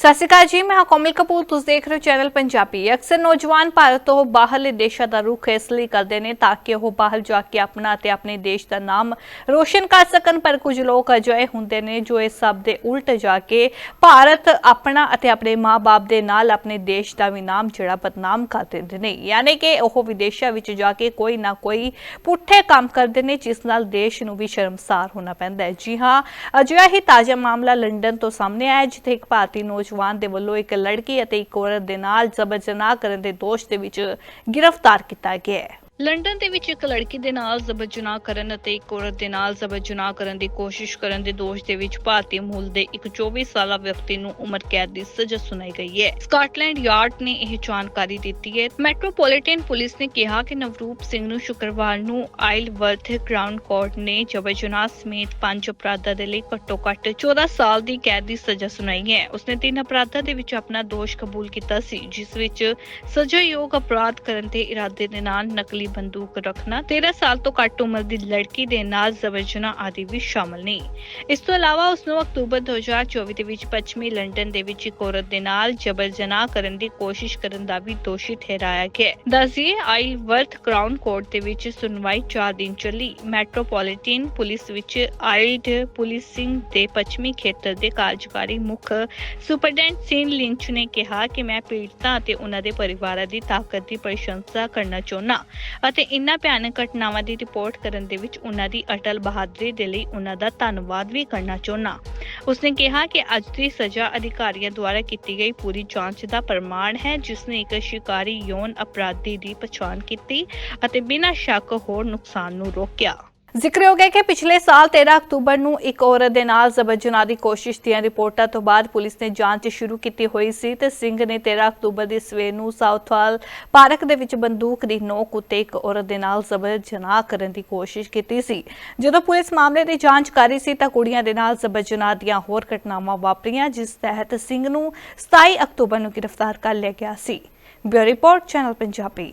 ਸਤਿ ਸ਼੍ਰੀ ਅਕਾਲ ਜੀ, ਮੈਂ ਹਾਂ ਕੋਮਲ ਕਪੂਰ। ਤੁਸੀਂ ਦੇਖ ਰਹੇ ਹੋ ਚੈਨਲ ਪੰਜਾਬੀ। ਅਕਸਰ ਨੌਜਵਾਨ ਭਾਰਤ ਤੋਂ ਬਾਹਰਲੇ ਦੇਸ਼ਾਂ ਦਾ ਰੁਖ ਇਸ ਲਈ ਕਰਦੇ ਨੇ ਤਾਂ ਕਿ ਉਹ ਬਾਹਰ ਜਾ ਕੇ ਆਪਣਾ ਤੇ ਆਪਣੇ ਦੇਸ਼ ਦਾ ਨਾਮ ਰੋਸ਼ਨ ਕਰ ਸਕਣ, ਪਰ ਕੁਝ ਲੋਕ ਅਜਿਹੇ ਹੁੰਦੇ ਨੇ ਜੋ ਇਸ ਸਭ ਦੇ ਉਲਟ ਜਾ ਕੇ ਭਾਰਤ ਆਪਣਾ ਅਤੇ ਆਪਣੇ ਮਾਪੇ ਦੇ ਨਾਲ ਆਪਣੇ ਦੇਸ਼ ਦਾ ਵੀ ਨਾਮ ਜਿਹੜਾ ਬਦਨਾਮ ਕਰ ਦਿੰਦੇ ਨੇ। ਯਾਨੀ ਕਿ ਉਹ ਵਿਦੇਸ਼ਾਂ ਵਿੱਚ ਜਾ ਕੇ ਕੋਈ ਨਾ ਕੋਈ ਪੁੱਠੇ ਕੰਮ ਕਰਦੇ ਨੇ, ਜਿਸ ਨਾਲ ਦੇਸ਼ ਨੂੰ ਵੀ ਸ਼ਰਮਸਾਰ ਹੋਣਾ ਪੈਂਦਾ ਹੈ। ਜੀ ਹਾਂ, ਅਜਿਹਾ ਹੀ ਤਾਜ਼ਾ ਮਾਮਲਾ ਲੰਡਨ ਤੋਂ ਸਾਹਮਣੇ ਆਇਆ ਜਿੱਥੇ ਇੱਕ ਭਾਰਤੀ ਨੌਜਵਾਨ ਦੇ ਵੱਲੋਂ ਇੱਕ ਲੜਕੀ ਅਤੇ ਇੱਕ ਔਰਤ ਦੇ ਨਾਲ ਜ਼ਬਰ ਜਨਾਹ ਕਰਨ ਦੇ ਦੋਸ਼ ਦੇ ਵਿੱਚ ਗ੍ਰਿਫਤਾਰ ਕੀਤਾ ਗਿਆ ਹੈ। ਲੰਡਨ ਦੇ ਵਿੱਚ ਇੱਕ ਲੜਕੀ ਦੇ ਨਾਲ ਜ਼ਬਰ ਜਨਾਹ ਕਰਨ ਅਤੇ ਇੱਕ ਔਰਤ ਦੇ ਨਾਲ ਜ਼ਬਰ ਜਨਾਹ ਕਰਨ ਦੀ ਕੋਸ਼ਿਸ਼ ਕਰਨ ਦੇ ਦੋਸ਼ ਦੇ ਵਿੱਚ ਭਾਰਤੀ ਮੂਲ ਦੇ ਇੱਕ 24 ਸਾਲਾ ਵਿਅਕਤੀ ਨੂੰ ਉਮਰ ਕੈਦ ਦੀ ਸਜ਼ਾ ਸੁਣਾਈ ਗਈ ਹੈ। ਸਕਾਟਲੈਂਡ ਯਾਰਡ ਨੇ ਇਹ ਜਾਣਕਾਰੀ ਦਿੱਤੀ ਹੈ। ਮੈਟਰੋਪੋਲੀਟਨ ਪੁਲਿਸ ਨੇ ਕਿਹਾ ਕਿ ਨਵਰੂਪ ਸਿੰਘ ਨੂੰ ਸ਼ੁੱਕਰਵਾਰ ਨੂੰ ਆਇਲਵਰਥ ਕ੍ਰਾਊਨ ਕੋਰਟ ਨੇ ਜ਼ਬਰ ਜਨਾਹ ਸਮੇਤ ਪੰਜ ਅਪਰਾਧਾਂ ਦੇ ਲਈ ਘੱਟੋ-ਘੱਟ 14 ਸਾਲ ਦੀ ਕੈਦ ਦੀ ਸਜ਼ਾ ਸੁਣਾਈ ਹੈ। ਉਸਨੇ ਤਿੰਨ ਅਪਰਾਧਾਂ ਦੇ ਵਿੱਚ ਆਪਣਾ ਦੋਸ਼ ਕਬੂਲ ਕੀਤਾ ਸੀ, ਜਿਸ ਵਿੱਚ ਸਜ਼ਾਯੋਗ ਅਪਰਾਧ ਕਰਨ ਦੇ ਇਰਾਦੇ ਦੇ ਨਾਲ ਨਕਲੀ ਬੰਦੂਕ ਰੱਖਣਾ 13 ਸਾਲ ਤੋਂ ਘੱਟ ਉਮਰ ਦੀ ਲੜਕੀ ਦੇ ਨਾਲ ਜ਼ਬਰ ਜਨਾਹ ਆਦਿ ਵੀ ਸ਼ਾਮਲ ਨੇ। ਇਸ ਤੋਂ ਇਲਾਵਾ ਉਸ ਨੂੰ ਅਕਤੂਬਰ 2024 ਦੇ ਵਿੱਚ ਪੱਛਮੀ ਲੰਡਨ ਦੇ ਵਿੱਚ ਇੱਕ ਔਰਤ ਦੇ ਨਾਲ ਜ਼ਬਰ ਜਨਾਹ ਕਰਨ ਦੀ ਕੋਸ਼ਿਸ਼ ਕਰਨ ਦਾ ਵੀ ਦੋਸ਼ੀ ਠਹਿਰਾਇਆ ਗਿਆ ਦੱਸੀਏ ਆਇਲਵਰਥ ਕ੍ਰਾਊਨ ਕੋਰਟ ਦੇ ਵਿੱਚ ਸੁਣਵਾਈ 4 ਦਿਨ ਚੱਲੀ। ਮੈਟਰੋਪੋਲੀਟਨ ਪੁਲਿਸ ਵਿੱਚ ਆਇਲਡ ਪੁਲਿਸਿੰਗ ਦੇ ਪੱਛਮੀ ਖੇਤਰ ਦੇ ਕਾਰਜਕਾਰੀ ਮੁੱਖ ਸੁਪਰਡੈਂਟ ਸੀਨ ਲਿੰਚ ਨੇ ਕਿਹਾ ਕਿ ਮੈਂ ਪੀੜਤਾਂ ਅਤੇ ਉਹਨਾਂ ਦੇ ਪਰਿਵਾਰਾਂ ਦੀ ਤਾਕਤ ਦੀ ਪ੍ਰਸ਼ੰਸਾ ਕਰਨਾ ਚਾਹੁੰਦਾ। ਅਤੇ ਇਨ੍ਹਾਂ ਭਿਆਨਕ ਘਟਨਾਵਾਂ ਦੀ ਰਿਪੋਰਟ ਕਰਨ ਦੇ ਵਿੱਚ ਉਹਨਾਂ ਦੀ ਅਟਲ ਬਹਾਦਰੀ ਦੇ ਲਈ ਉਹਨਾਂ ਦਾ ਧੰਨਵਾਦ ਵੀ ਕਰਨਾ ਚਾਹੁੰਦਾ। ਉਸਨੇ ਕਿਹਾ ਕਿ ਅੱਜ ਦੀ ਸਜ਼ਾ ਅਧਿਕਾਰੀਆਂ ਦੁਆਰਾ ਕੀਤੀ ਗਈ ਪੂਰੀ ਜਾਂਚ ਦਾ ਪ੍ਰਮਾਣ ਹੈ ਜਿਸ ਨੇ ਇੱਕ ਸ਼ਿਕਾਰੀ ਯੌਨ ਅਪਰਾਧੀ ਦੀ ਪਛਾਣ ਕੀਤੀ ਅਤੇ ਬਿਨਾਂ ਸ਼ੱਕ ਹੋਰ ਨੁਕਸਾਨ ਨੂੰ ਰੋਕਿਆ। ਜ਼ਿਕਰਯੋਗ ਹੈ ਕਿ ਪਿਛਲੇ ਸਾਲ 13 ਅਕਤੂਬਰ ਨੂੰ ਇੱਕ ਔਰਤ ਦੇ ਨਾਲ ਜ਼ਬਰ ਜਨਾਹ ਦੀ ਕੋਸ਼ਿਸ਼ ਦੀਆਂ ਰਿਪੋਰਟਾਂ ਤੋਂ ਬਾਅਦ ਪੁਲਿਸ ਨੇ ਜਾਂਚ ਸ਼ੁਰੂ ਕੀਤੀ ਹੋਈ ਸੀ ਤੇ ਸਿੰਘ ਨੇ 13 ਅਕਤੂਬਰ ਦੀ ਸਵੇਰ ਨੂੰ ਸਾਊਥਵਾਲ ਪਾਰਕ ਦੇ ਵਿੱਚ ਬੰਦੂਕ ਦੀ ਨੋਕ ਉੱਤੇ ਇੱਕ ਔਰਤ ਦੇ ਨਾਲ ਜ਼ਬਰ ਜਨਾਹ ਕਰਨ ਦੀ ਕੋਸ਼ਿਸ਼ ਕੀਤੀ ਸੀ। ਜਦੋਂ ਪੁਲਿਸ ਮਾਮਲੇ ਦੀ ਜਾਂਚ ਕਰ ਰਹੀ ਸੀ ਤਾਂ ਕੁੜੀਆਂ ਦੇ ਨਾਲ ਜ਼ਬਰ ਜਨਾਹ ਦੀਆਂ ਹੋਰ ਘਟਨਾਵਾਂ ਵਾਪਰੀਆਂ, ਜਿਸ ਤਹਿਤ ਸਿੰਘ ਨੂੰ 27 ਅਕਤੂਬਰ ਨੂੰ ਗ੍ਰਿਫਤਾਰ ਕਰ ਲਿਆ ਗਿਆ ਸੀ। Bureau report, channel Punjabi.